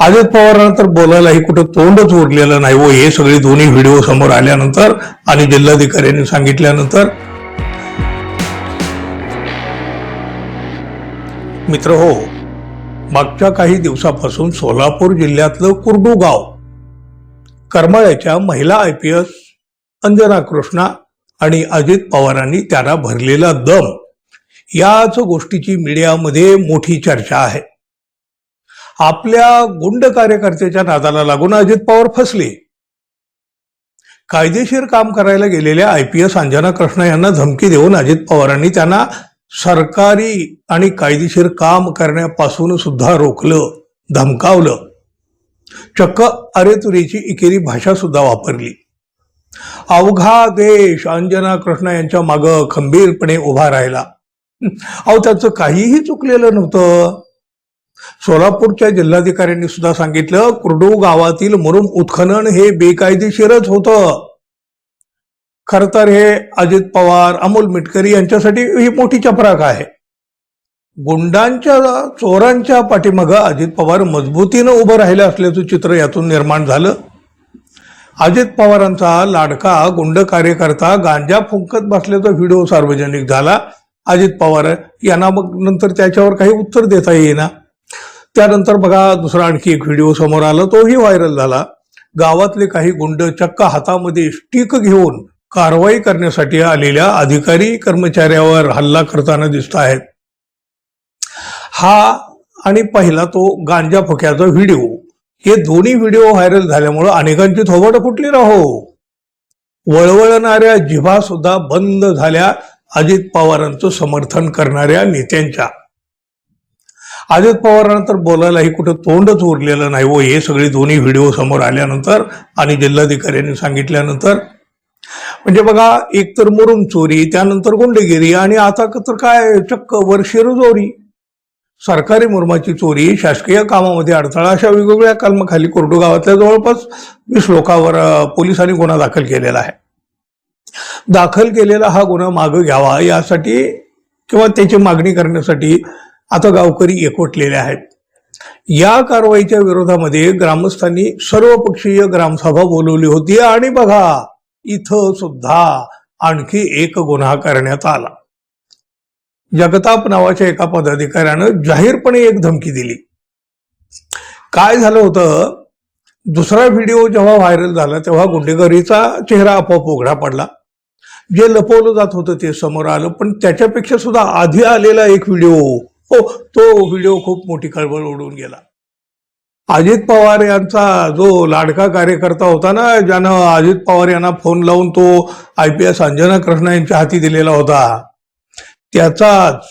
अजित पवारांना तर बोलायलाही कुठं तोंडच उरलेलं नाही. व हे सगळे दोन्ही व्हिडिओ समोर आल्यानंतर आणि जिल्हाधिकाऱ्यांनी सांगितल्यानंतर. मित्र हो मागच्या काही दिवसापासून सोलापूर जिल्ह्यातलं कुर्डू गाव करमाळ्याच्या महिला I P S Anjana Krishna आणि अजित पवारांनी त्यांना भरलेला दम. याच गोष्टीची मीडियामध्ये मोठी चर्चा आहे. आपल्या गुंड कार्यकर्त्याच्या नादाला लागून अजित पवार फसले. कायदेशीर काम करायला गेलेल्या I P S Anjana Krishna यांना धमकी देऊन अजित पवारांनी त्यांना सरकारी आणि कायदेशीर काम करण्यापासून सुद्धा रोखलं धमकावलं. चक्क अरे तुरीची इकेरी भाषा सुद्धा वापरली. अवघा देश अंजना कृष्णा यांच्या मागं खंबीरपणे उभा राहिला. अहो त्याचं काहीही चुकलेलं नव्हतं. सोलापूरच्या जिल्हाधिकाऱ्यांनी सुद्धा सांगितलं कुर्डू गावातील मुरुम उत्खनन हे बेकायदेशीरच होतं. खर तर हे अजित पवार अमोल मिटकरी यांच्यासाठी ही मोठी चपराक आहे. गुंडांच्या चोरांच्या पाठीमागं अजित पवार मजबूतीनं उभं राहिलं असल्याचं चित्र यातून निर्माण झालं. अजित पवारांचा लाडका गुंड कार्यकर्ता गांजा फुंकत बसल्याचा व्हिडिओ सार्वजनिक झाला. अजित पवार यांना मग नंतर त्याच्यावर काही उत्तर देता येईना. त्यानंतर बघा दुसरा आणखी एक व्हिडिओ समोर आला. तोही व्हायरल झाला. गावातले काही गुंड चक्क हातामध्ये स्टिक घेऊन कारवाई करण्यासाठी आलेल्या अधिकारी कर्मचाऱ्यावर हल्ला करताना दिसत आहेत. हा आणि पहिला तो गांजा फुक्याचा व्हिडिओ हे दोन्ही व्हिडिओ व्हायरल झाल्यामुळं अनेकांची थोबट फुटली राहो. वळवळणाऱ्या जिभा सुद्धा बंद झाल्या. अजित पवारांचं समर्थन करणाऱ्या नेत्यांच्या. अजित पवारांना तर बोलायलाही कुठं तोंडच उरलेलं नाही. व हे सगळे दोन्ही व्हिडिओ समोर आल्यानंतर आणि जिल्हाधिकाऱ्यांनी सांगितल्यानंतर. म्हणजे बघा एक तर मुरुम चोरी त्यानंतर गुंडगिरी आणि आता तर काय चक्क वर चोरी सरकारी मुरमाची चोरी शासकीय कामामध्ये अडथळा अशा वेगवेगळ्या कलमाखाली कोरडू गावातल्या जवळपास वीस लोकांवर पोलिसांनी गुन्हा दाखल केलेला आहे. दाखल केलेला हा गुन्हा मागं घ्यावा यासाठी किंवा त्याची मागणी करण्यासाठी आता गावकरी एकवटलेले आहेत. या कारवाईच्या विरोधामध्ये ग्रामस्थांनी सर्वपक्षीय ग्रामसभा बोलवली होती आणि बघा इथं सुद्धा आणखी एक गुन्हा करण्यात आला. जगताप नावाच्या एका पदाधिकाऱ्यानं जाहीरपणे एक धमकी दिली. काय झालं होतं? दुसरा व्हिडिओ जेव्हा व्हायरल झाला तेव्हा गुंडेगारीचा चेहरा आपोआप उघडा पडला. जे लपवलं जात होतं ते समोर आलं पण त्याच्यापेक्षा सुद्धा आधी आलेला एक व्हिडिओ हो तो व्हिडिओ खूप मोठी खळबळ उडून गेला. अजित पवार यांचा जो लाडका कार्यकर्ता होता ना ज्यानं अजित पवार यांना फोन लावून तो I P S Anjana Krishna यांच्या हाती दिलेला होता त्याचाच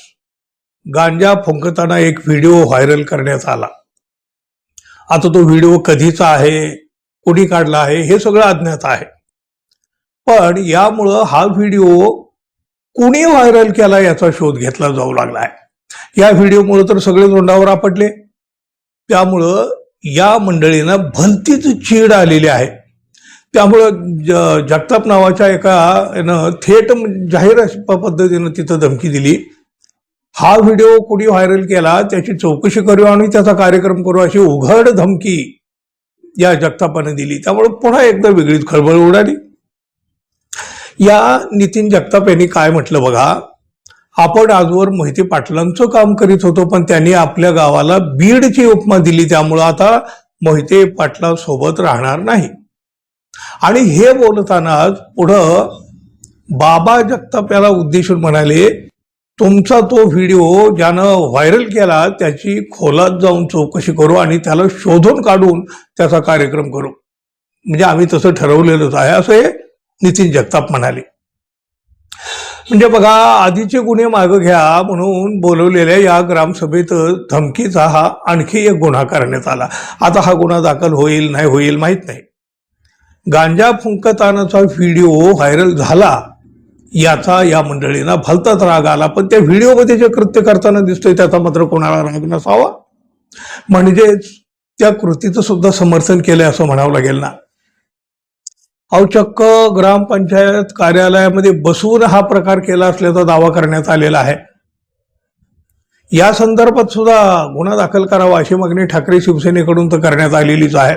गांजा फुंकताना एक व्हिडिओ व्हायरल करण्यात आला. आता तो व्हिडिओ कधीचा आहे कोणी काढला आहे हे सगळं अज्ञात आहे. पण यामुळं हा व्हिडिओ कुणी व्हायरल केला याचा शोध घेतला जाऊ लागला आहे. या व्हिडिओमुळे तर सगळे तोंडावर आपटले. त्यामुळं या मंडळीनं भलतीच चीड आलेली आहे. त्यामुळं ज- जगताप नावाच्या एका यानं थेट जाहीर प- पद्धतीनं तिथं धमकी दिली. हा व्हिडिओ कुणी व्हायरल केला त्याची चौकशी करू आणि त्याचा कार्यक्रम करू अशी उघड धमकी या जगतापाने दिली. त्यामुळे पुन्हा एकदा वेगळीच खळबळ उडाली. या नितीन जगताप यांनी काय म्हटलं बघा? आपण आजवर मोहिते पाटलांचं काम करीत होतो पण त्यांनी आपल्या गावाला बीडची उपमा दिली त्यामुळं आता मोहिते पाटला सोबत राहणार नाही. आणि हे बोलतानाच पुढं बाबा जगताप याला उद्देशून म्हणाले तुमचा तो व्हिडिओ ज्यानं व्हायरल केला त्याची खोलात जाऊन चौकशी करू आणि त्याला शोधून काढून त्याचा कार्यक्रम करू. म्हणजे आम्ही तसं ठरवलेलंच आहे असं हे नितीन जगताप म्हणाले. म्हणजे बघा आधीचे गुन्हे मागं घ्या म्हणून बोलवलेल्या या ग्रामसभेत धमकीचा हा आणखी एक गुन्हा करण्यात आला. आता हा गुन्हा दाखल होईल नाही होईल माहीत नाही. गांजा फुंकतानाचा व्हिडिओ व्हायरल झाला याचा या मंडळींना भलताच राग आला. पण त्या व्हिडिओमध्ये जे कृत्य करताना दिसतोय त्याचा मात्र कोणाला राग नसावा. म्हणजेच त्या कृतीचं सुद्धा समर्थन केलंय असं म्हणावं लागेल ना. अवचक्क ग्रामपंचायत कार्यालयामध्ये बसून हा प्रकार केला असल्याचा दावा करण्यात आलेला आहे. या संदर्भात सुद्धा गुन्हा दाखल करावा अशी मागणी ठाकरे शिवसेनेकडून तर करण्यात आलेलीच आहे.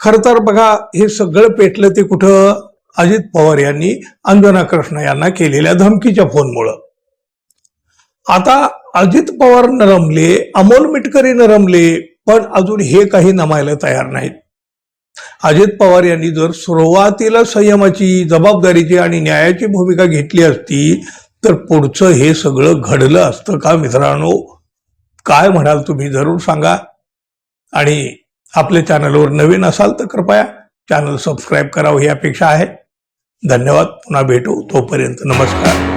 खर तर बघा हे सगळं पेटलं ते कुठं? अजित पवार यांनी अंजना कृष्ण यांना केलेल्या धमकीच्या फोनमुळं. आता अजित पवार नरमले अमोल मिटकरी नरमले पण अजून हे काही नमायला तयार नाहीत. अजित पवार यांनी जर सुरुवातीला संयमाची जबाबदारीची आणि न्यायाची भूमिका घेतली असती तर पुढचं हे सगळं घडलं असतं का मित्रांनो? काय म्हणाल तुम्ही? जरूर सांगा. आणि आपल्या चॅनलवर नवीन असाल तर कृपया चॅनल सबस्क्राईब करावं ही अपेक्षा आहे. धन्यवाद. पुन्हा भेटू. तोपर्यंत नमस्कार.